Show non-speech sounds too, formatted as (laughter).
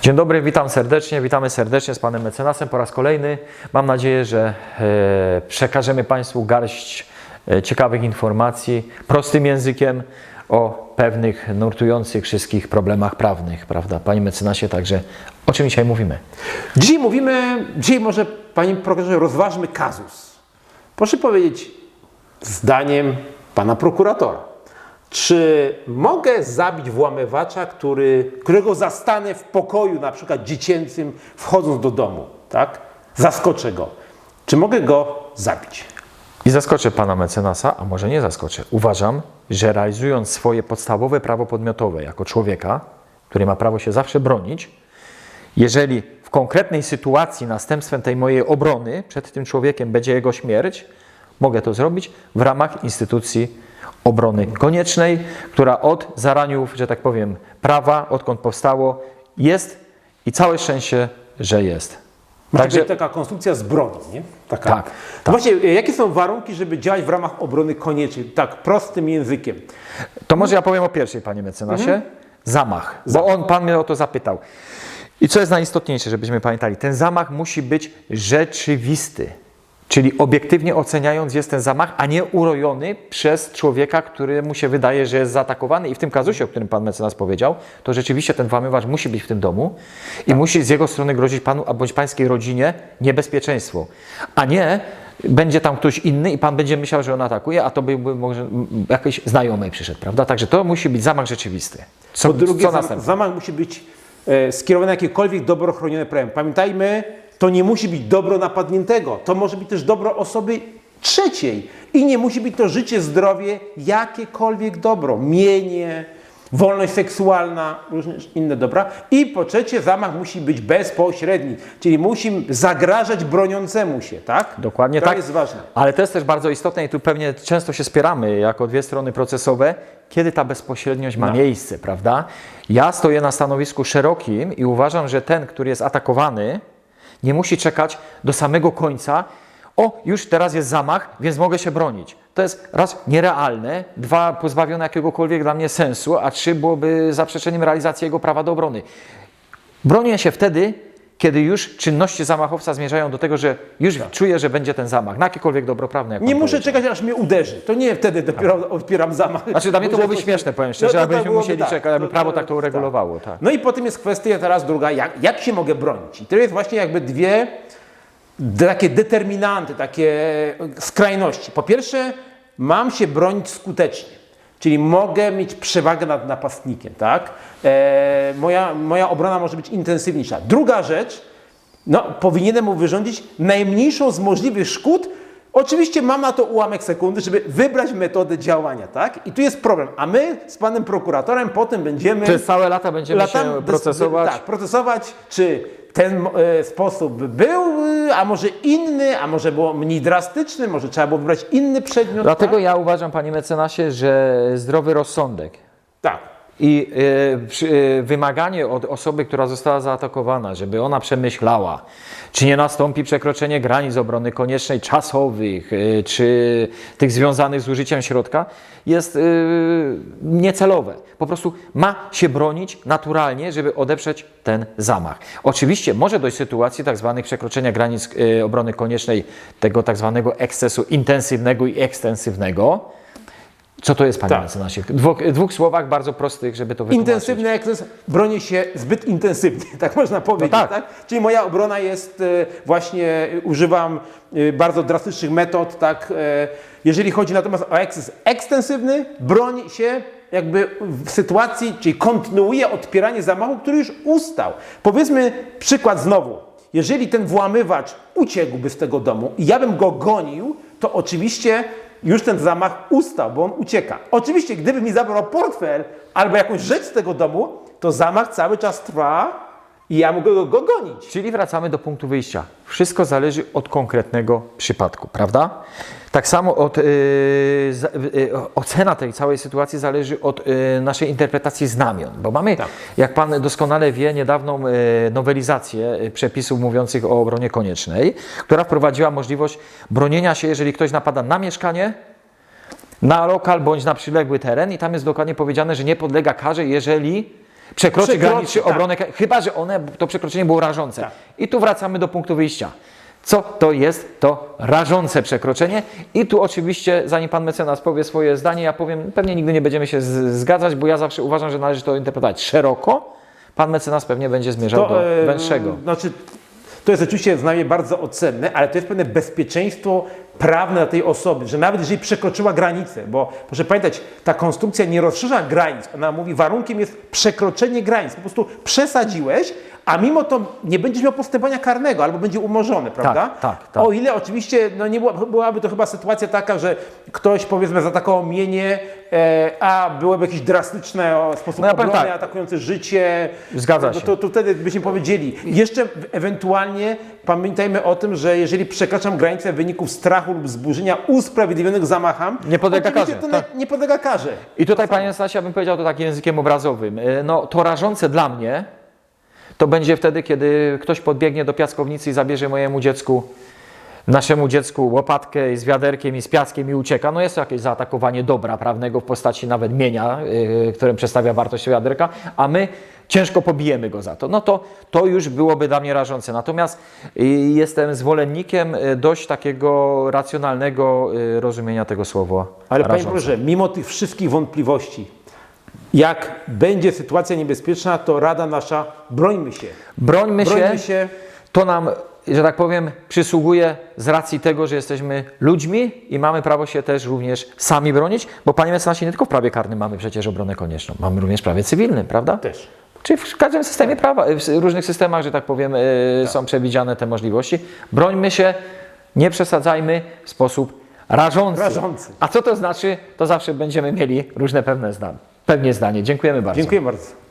Dzień dobry, witam serdecznie, witamy serdecznie z panem mecenasem po raz kolejny. Mam nadzieję, że e, przekażemy państwu garść e, ciekawych informacji prostym językiem o pewnych nurtujących wszystkich problemach prawnych, prawda? Panie mecenasie, także o czym dzisiaj mówimy? Dzisiaj mówimy, dzisiaj może Panie Prokuratorze rozważmy kazus. Proszę powiedzieć zdaniem Pana Prokuratora, czy mogę zabić włamywacza, który, którego zastanę w pokoju na przykład dziecięcym wchodząc do domu, tak? Zaskoczę go. Czy mogę go zabić? I zaskoczę pana mecenasa, a może nie zaskoczę. Uważam, że realizując swoje podstawowe prawo podmiotowe jako człowieka, który ma prawo się zawsze bronić, jeżeli w konkretnej sytuacji następstwem tej mojej obrony przed tym człowiekiem będzie jego śmierć, mogę to zrobić w ramach instytucji obrony koniecznej, która od zaraniów, że tak powiem, prawa, odkąd powstało, jest i całe szczęście, że jest. Także taka konstrukcja z broni, nie? Taka. Tak, No Właśnie, e, jakie są warunki, żeby działać w ramach obrony koniecznej? Tak, prostym językiem. To może ja powiem o pierwszej, panie mecenasie. Zamach, bo on, pan mnie o to zapytał. I co jest najistotniejsze, żebyśmy pamiętali, ten zamach musi być rzeczywisty. Czyli obiektywnie oceniając jest ten zamach, a nie urojony przez człowieka, któremu się wydaje, że jest zaatakowany. I w tym kazusie, o którym pan mecenas powiedział, to rzeczywiście ten włamywacz musi być w tym domu i musi z jego strony grozić panu a bądź pańskiej rodzinie niebezpieczeństwo. A nie będzie tam ktoś inny i pan będzie myślał, że on atakuje, a to by by może jakiś znajomy przyszedł, prawda? Także to musi być zamach rzeczywisty. Co, Po drugie, co zamach musi być e, skierowany na jakiekolwiek dobro chronione prawem. Pamiętajmy, to nie musi być dobro napadniętego, to może być też dobro osoby trzeciej. I nie musi być to życie, zdrowie, jakiekolwiek dobro, mienie, wolność seksualna, różne inne dobra. I po trzecie, zamach musi być bezpośredni, czyli musi zagrażać broniącemu się, tak? Dokładnie to tak. jest ważne. Ale to jest też bardzo istotne i tu pewnie często się spieramy jako dwie strony procesowe, kiedy ta bezpośredniość ma No. miejsce, prawda? Ja stoję na stanowisku szerokim i uważam, że ten, który jest atakowany, nie musi czekać do samego końca. O, już teraz jest zamach, więc mogę się bronić. To jest raz nierealne, dwa pozbawione jakiegokolwiek dla mnie sensu, a trzy byłoby zaprzeczeniem realizacji jego prawa do obrony. Bronię się wtedy, kiedy już czynności zamachowca zmierzają do tego, że już czuję, że będzie ten zamach, na jakiekolwiek dobro prawne. Jak Nie muszę czekać, aż mnie uderzy. To nie wtedy dopiero odpieram zamach. Znaczy dla mnie to byłoby śmieszne, powiem No szczerze, to- to abyśmy byłoby musieli tak. czekać, aby prawo tak to uregulowało. Tak. No i potem jest kwestia teraz druga, jak, jak się mogę bronić? I to jest właśnie jakby dwie takie determinanty, takie skrajności. Po pierwsze, mam się bronić skutecznie, czyli mogę mieć przewagę nad napastnikiem, tak? E, moja, moja obrona może być intensywniejsza. Druga rzecz, no, powinienem mu wyrządzić najmniejszą z możliwych szkód. Oczywiście mam na to ułamek sekundy, żeby wybrać metodę działania, tak? I tu jest problem. A my z panem prokuratorem potem będziemy Przez całe lata będziemy latami się procesować. Tak, procesować, czy ten e, sposób był, e, a może inny, a może było mniej drastyczny, może trzeba było wybrać inny przedmiot. Dlatego tak? ja uważam, panie mecenasie, że zdrowy rozsądek tak. I e, e, wymaganie od osoby, która została zaatakowana, żeby ona przemyślała, czy nie nastąpi przekroczenie granic obrony koniecznej czasowych, e, czy tych związanych z użyciem środka, jest niecelowe. Po prostu ma się bronić naturalnie, żeby odeprzeć ten zamach. Oczywiście może dojść do sytuacji tak zwanych przekroczenia granic obrony koniecznej, tego tak zwanego ekscesu intensywnego i ekstensywnego. Co to jest, panie Tak. mecenasie? W dwóch, dwóch słowach bardzo prostych, żeby to wytłumaczyć. Intensywny ekces, bronię się zbyt intensywnie, (laughs) tak można powiedzieć. tak. tak. Czyli moja obrona jest e, właśnie, e, używam e, bardzo drastycznych metod, tak. Jeżeli chodzi natomiast o ekces ekstensywny, broń się jakby w sytuacji, czyli kontynuuje odpieranie zamachu, który już ustał. Powiedzmy przykład znowu. Jeżeli ten włamywacz uciekłby z tego domu i ja bym go gonił, to oczywiście już ten zamach ustał, bo on ucieka. Oczywiście, gdyby mi zabrał portfel albo jakąś rzecz z tego domu, to zamach cały czas trwa i ja mogę go, go gonić. Czyli wracamy do punktu wyjścia. Wszystko zależy od konkretnego przypadku, prawda? Tak samo od, yy, za- yy, ocena tej całej sytuacji zależy od yy, naszej interpretacji znamion, bo mamy, Tak. jak Pan doskonale wie, niedawną yy, nowelizację przepisów mówiących o obronie koniecznej, która wprowadziła możliwość bronienia się, jeżeli ktoś napada na mieszkanie, na lokal bądź na przyległy teren i tam jest dokładnie powiedziane, że nie podlega karze, jeżeli przekroczy Przekroczy, granicy tak. kraju, chyba że one, to przekroczenie było rażące. Tak. I tu wracamy do punktu wyjścia. Co to jest to rażące przekroczenie? I tu oczywiście, zanim pan mecenas powie swoje zdanie, ja powiem, pewnie nigdy nie będziemy się zgadzać, bo ja zawsze uważam, że należy to interpretować szeroko. Pan mecenas pewnie będzie zmierzał do e, węższego. Znaczy, to jest oczywiście znamie bardzo ocenne, ale to jest pewne bezpieczeństwo prawne dla tej osoby, że nawet jeżeli przekroczyła granicę, bo proszę pamiętać, ta konstrukcja nie rozszerza granic, ona mówi, warunkiem jest przekroczenie granic, po prostu przesadziłeś, a mimo to nie będziesz miał postępowania karnego, albo będzie umorzony, prawda? tak, tak. O ile oczywiście, no nie była, byłaby to chyba sytuacja taka, że ktoś powiedzmy zaatakował mienie, e, a byłoby jakieś drastyczne o, sposób No ja obrony, tak. atakujące życie. Zgadza się. To, to wtedy byśmy powiedzieli. Jeszcze ewentualnie pamiętajmy o tym, że jeżeli przekraczam granicę w wyniku strachu zburzenia usprawiedliwionych zamachem, Nie podlega oczywiście karze, to tak. nie, nie podlega karze. I tutaj, panie Stasie, ja bym powiedział to takim językiem obrazowym. E, No, to rażące dla mnie to będzie wtedy, kiedy ktoś podbiegnie do piaskownicy i zabierze mojemu dziecku, naszemu dziecku łopatkę z wiaderkiem i z piaskiem i ucieka. No jest to jakieś zaatakowanie dobra prawnego w postaci nawet mienia, yy, którym przedstawia wartość wiaderka, a my ciężko pobijemy go za to. No to, to już byłoby dla mnie rażące. Natomiast yy, jestem zwolennikiem yy, dość takiego racjonalnego yy, rozumienia tego słowa. Ale panie rażące. profesorze, mimo tych wszystkich wątpliwości, jak będzie sytuacja niebezpieczna, to rada nasza, brońmy się. Brońmy, Brońmy się, się. To nam, że tak powiem, przysługuje z racji tego, że jesteśmy ludźmi i mamy prawo się też również sami bronić, bo panie mecenasie, nie tylko w prawie karnym mamy przecież obronę konieczną, mamy również w prawie cywilnym, prawda? Też. Czyli w każdym systemie prawa, w różnych systemach, że tak powiem, y, są przewidziane te możliwości. Brońmy się, nie przesadzajmy w sposób rażący. Rażący. A co to znaczy, to zawsze będziemy mieli różne pewne zdanie. Pewnie zdanie. Dziękujemy bardzo. Dziękuję bardzo.